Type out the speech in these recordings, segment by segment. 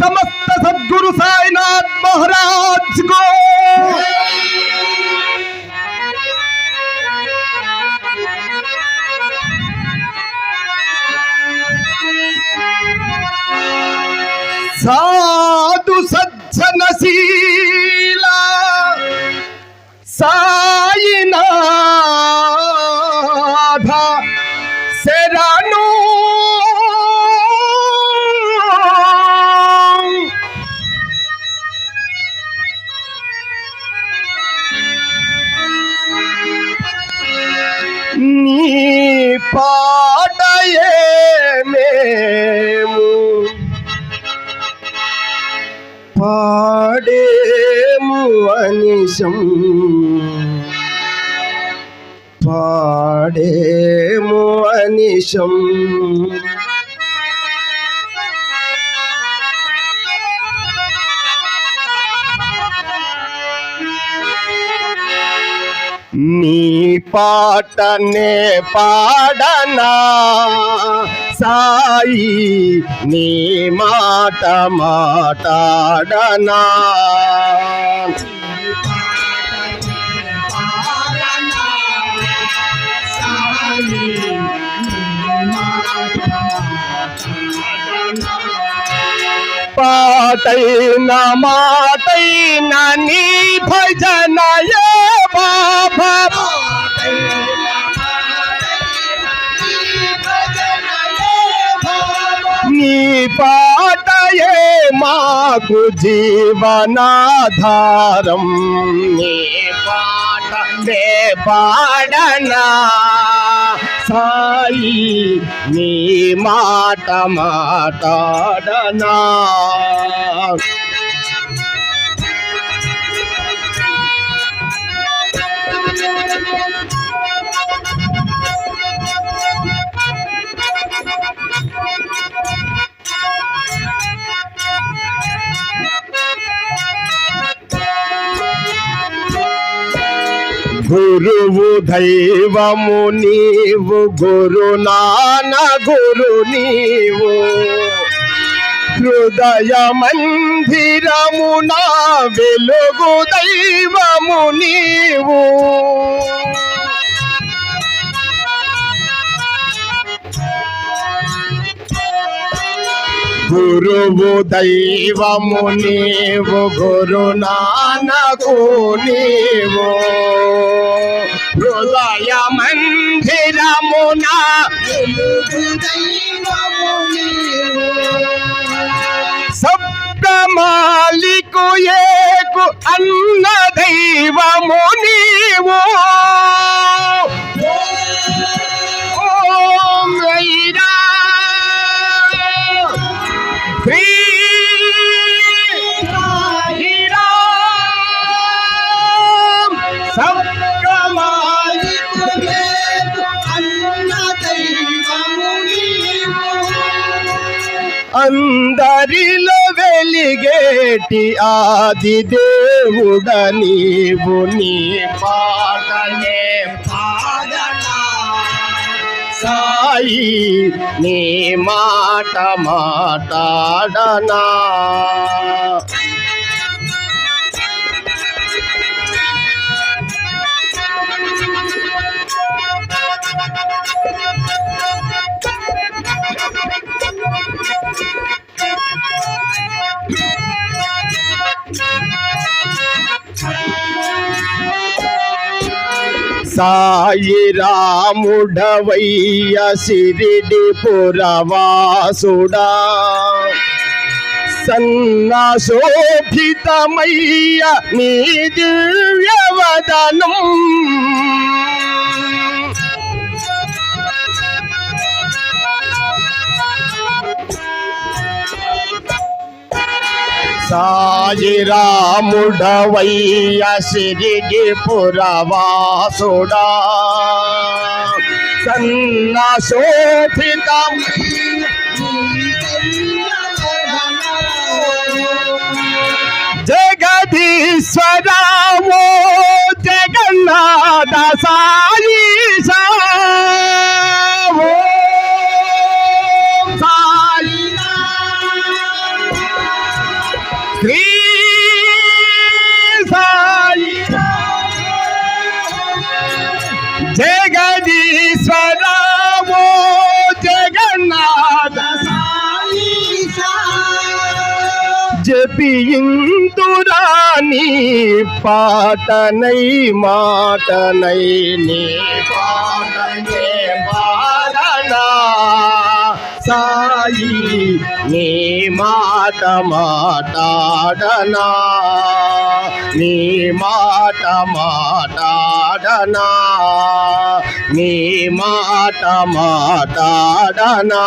समस्त सदगुरु साईनाथ महाराज को। పాటయే మేము. పాడేము అనిశం. పాడేము అనిశం. నీ పాటనే పాడనా? సాయి నీ మాట మాటాడనా? పాటైన మాటైన నీ భజనయే బాబా. నీ పాటయే మాకు జీవనాధారం. నీ పాట పాడనా. సాయి నీ మాట మాటాడనా? గురువు దైవము నీవు గురు నాన గురు నీవు. హృదయ మందిరమున వెలుగు దైవము నీవు. గురువు దైవము నీవు గురు నానకు నీవు. హృదయ మందిరమున సప్తమాలికు ఏకు అన్న దైవము నీవు. అందరిలో వెలిగేటి ఆది దేవుడ నీవు నీ పాటనే సాయి నీ మాట మాట్లాడనా? సాయి రాముడవయ్య సిరిడి పురవాసుడా. సన్న శోభితమయ్య నీ దివ్యవదనం. సాయి రాముడవయ్య సిరిడి పురవాసుడా. సన్న శోభితం. జగదీశ్వరావో జగన్నాథ సా నీ పాటనై మాటనై నీ పాటనే పాడనా సాయి నీ మాట మాటాడనా నీ మాట మాటాడనా నీ మాట మాటాడనా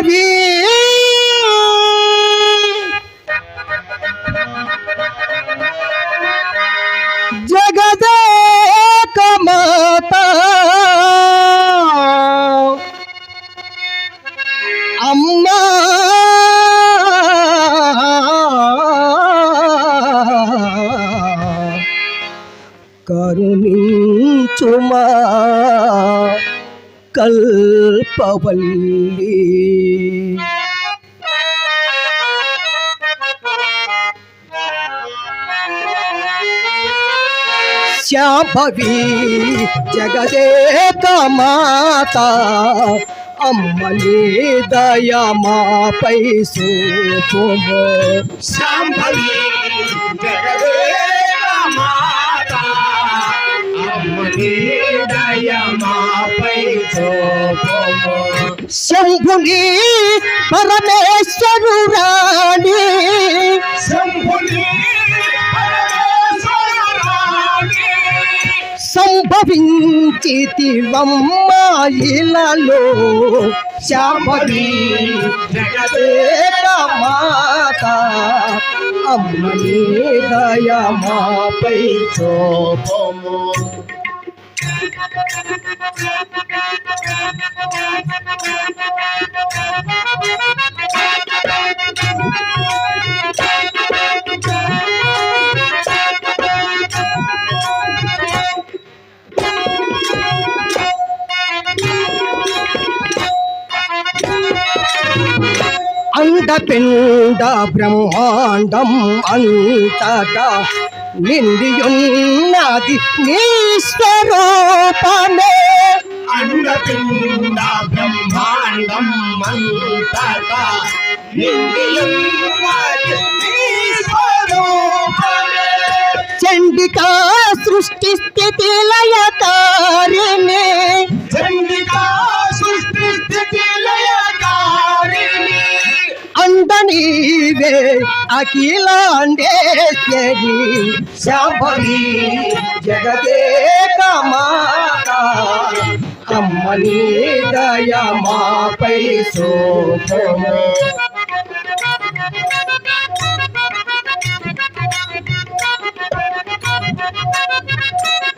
శాంభవి కల్పవల్లి శాంభవి జగదేక మాత అమ్మని దయమాపై సూపుము. శాంభవి జగదే శంభుని పరమేశ్వరురాణి. శంభుని సంభవించితివమ్మాయిలలో శాంభవి జగదేక మాత అమ్మని దయమాపై చూపము. అండపిండ బ్రహ్మాండం అంతటా నిండియున్నది నీ స్వరూపమే. అండపిండ బ్రహ్మాండం మంతటా నిండియున్నది. చండికా సృష్టి స్థితి లయకారిణి చండికా సృష్టి స్థితి అందనీవే అఖిలాండేశ్వరి శాంభవి జగదేక మాత అమ్మని దయమాపై Thank you.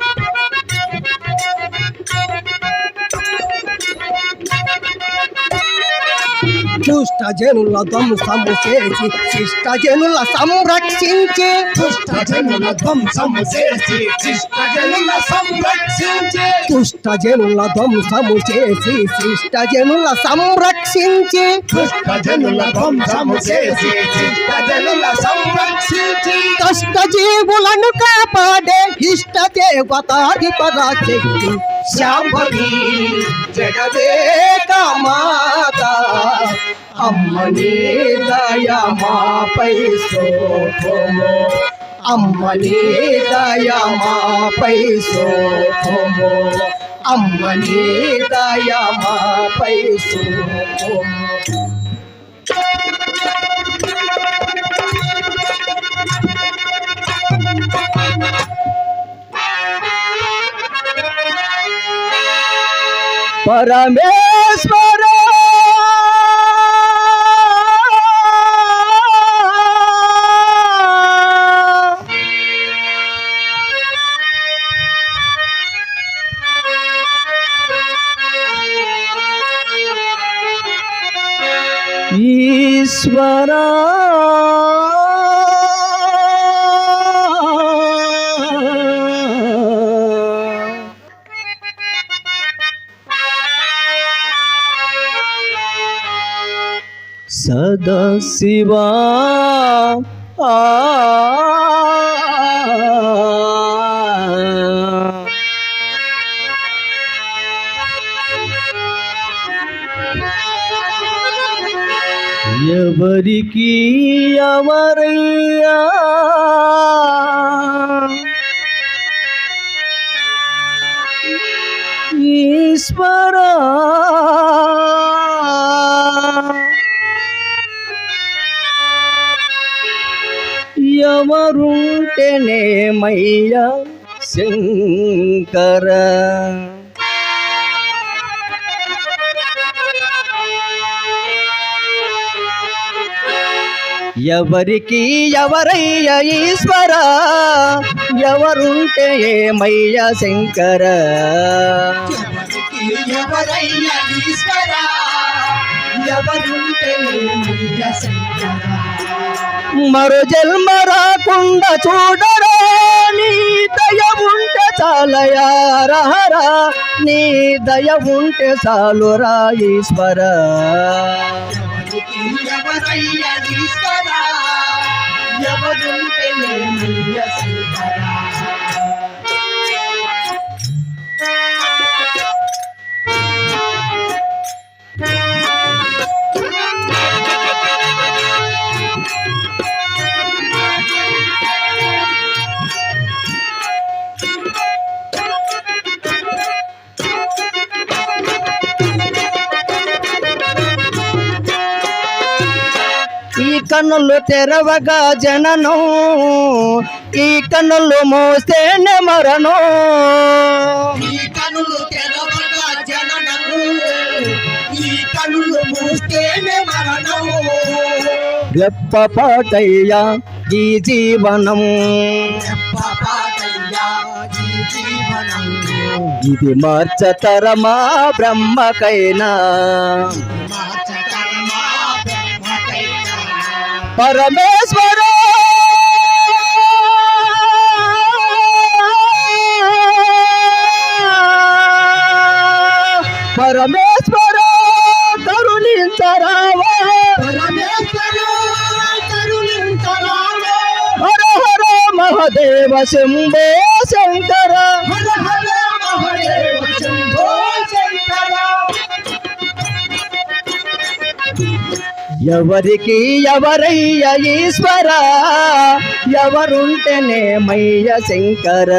జనుల ధ్వంసము చేసి శిష్ట జనుల సంరక్షించి. దుష్ట జనుల ధ్వంసము చేసి శిష్ట జనుల సంరక్షించి. దుష్ట జనుల ధ్వంసము చేసి శిష్ట జనుల సంరక్షించి. దుష్ట జనుల ధ్వంసము చేసి శిష్ట జనుల సంరక్షించి కష్ట జీవులను కాపాడే ఇష్ట దేవతాది పరాశక్తి శాంభవి జగదేక మాత అమ్మని దయమాపై శోభము. అమ్మని దయమాపై శోభము. అమ్మని దయమాపై శోభము. పరమేశ్వర! ఈశ్వరా! సదశివా ఆ ఎవరికి ఎవరయ్యా ఈశ్వర ఎవరుంటేనేమయ్యా శంకర. ఎవరికి ఎవరయ్య ఈశ్వర? ఎవరుంటే ఏమయ్య శంకర? ఎవరయ్యా ఈశ్వర? ఎవరుంటే ఏమయ్య శంకర? మరో జన్మ రాకుండా చూడరా నీ దయ ఉంటే చాలయారహరా నీ దయ ఉంటే చాలురా ఈశ్వర. తెరవగా జననం ఈ కన్నులు మోస్తేనే మరణం ఈ కనులు తెరవగా జననము ఈ కనులు మూస్తేనే మరణము రెప్పపాటయ్యా ఈ జీవనం. ఇది మార్చతరమా బ్రహ్మకైనా? మార్చతరమా పరమేశ్వర! పరమేశ్వర కరుణించరావా! పరమేశ్వర కరుణించరావే! హర హర మహదేవ శంభో శంకర! హర హర ఎవరికి ఎవరయ్య ఈశ్వర? ఎవరుంటేనే మయ్య శంకర?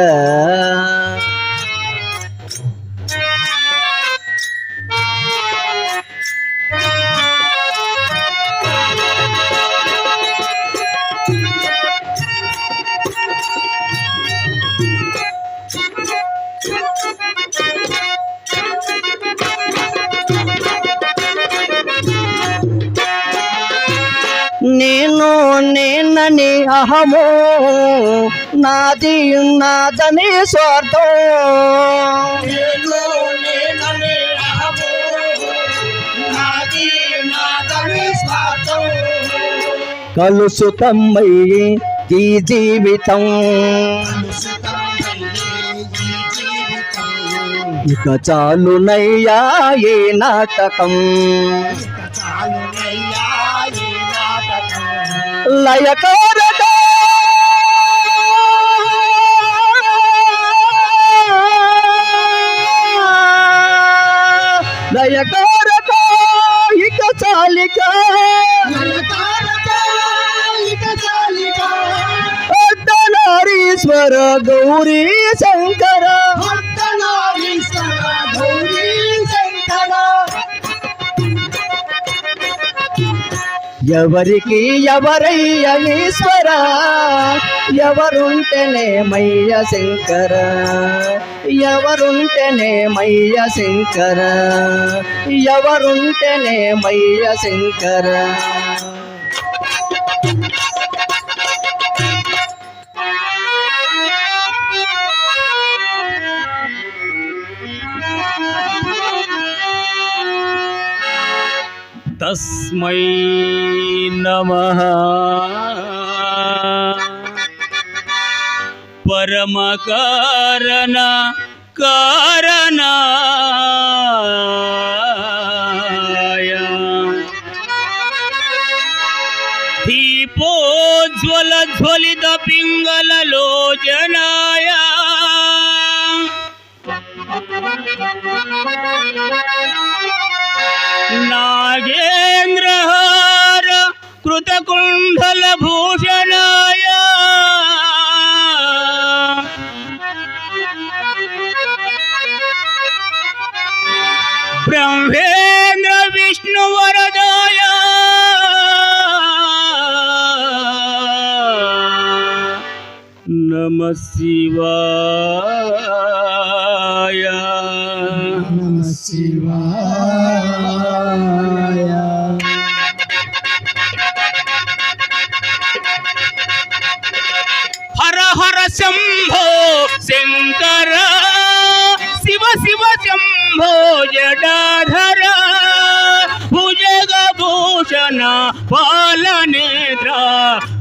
నేనని అహము నాది నాదని స్వార్థం. స్వార్థం. కలుసుతమ్మయ్యి ఈ జీవితం. ఇక చాలునయ్యా ఏ నాటకం. లయకారక లయకారక ఇక చాలిక. గౌరీ శంకర. ఎవరికి ఎవరయ్య ఈశ్వర? ఎవరుంటేనే మయ్య శంకర? ఎవరుంటేనే మయ్య శంకర? ఎవరుంటేనే మయ్య శంకర? तस्मै नमः। परमकारण कारणाय दीपोज्ज्वल ज्वलित लोचनाय। ना नागेन्द्रहार कृतकुण्डलभूषणाय ब्रह्मेन्द्रविष्णुवरदाय नमः शिवा శంభోజడాధర భుజగభూషణ పాలనేత్ర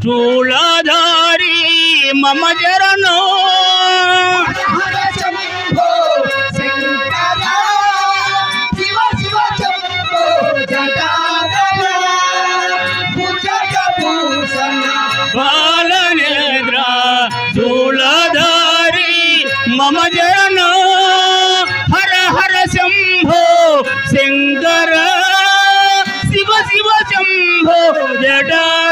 చూళధారి మమ చరణో శంభో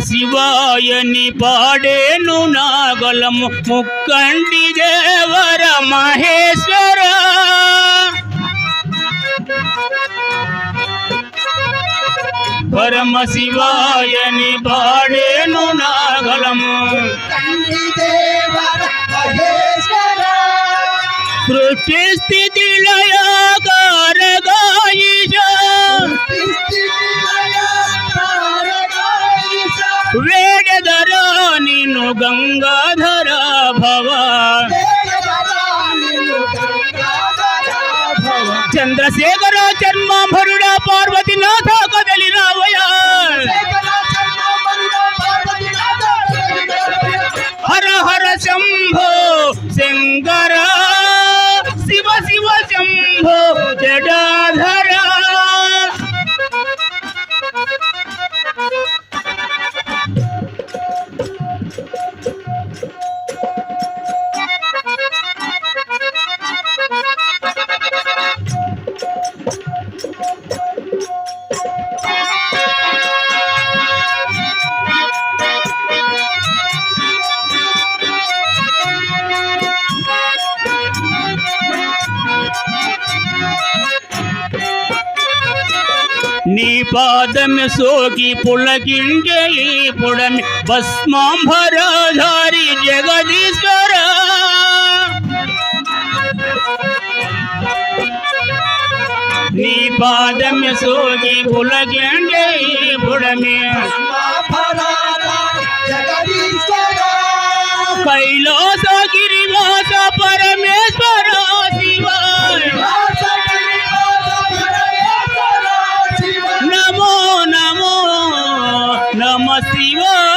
शिवाय पाड़े नागल मुक्कंडी देवर महेश्वर। परम शिवाय पाड़े नागल पृथ्वी स्थिति लय कर गाय नो नीनु गंगाधर भव चंद्रशेखर जन्म भरुड़ा पार्वती नाथा कद పాదమి సోకి పులకించే ఈ పుడమి భస్మాంబరధారి జగదీశ్వర. నీ పాదమి సోకి పులకించే ఈ పుడమి కైలాస గిరివార Pasivo.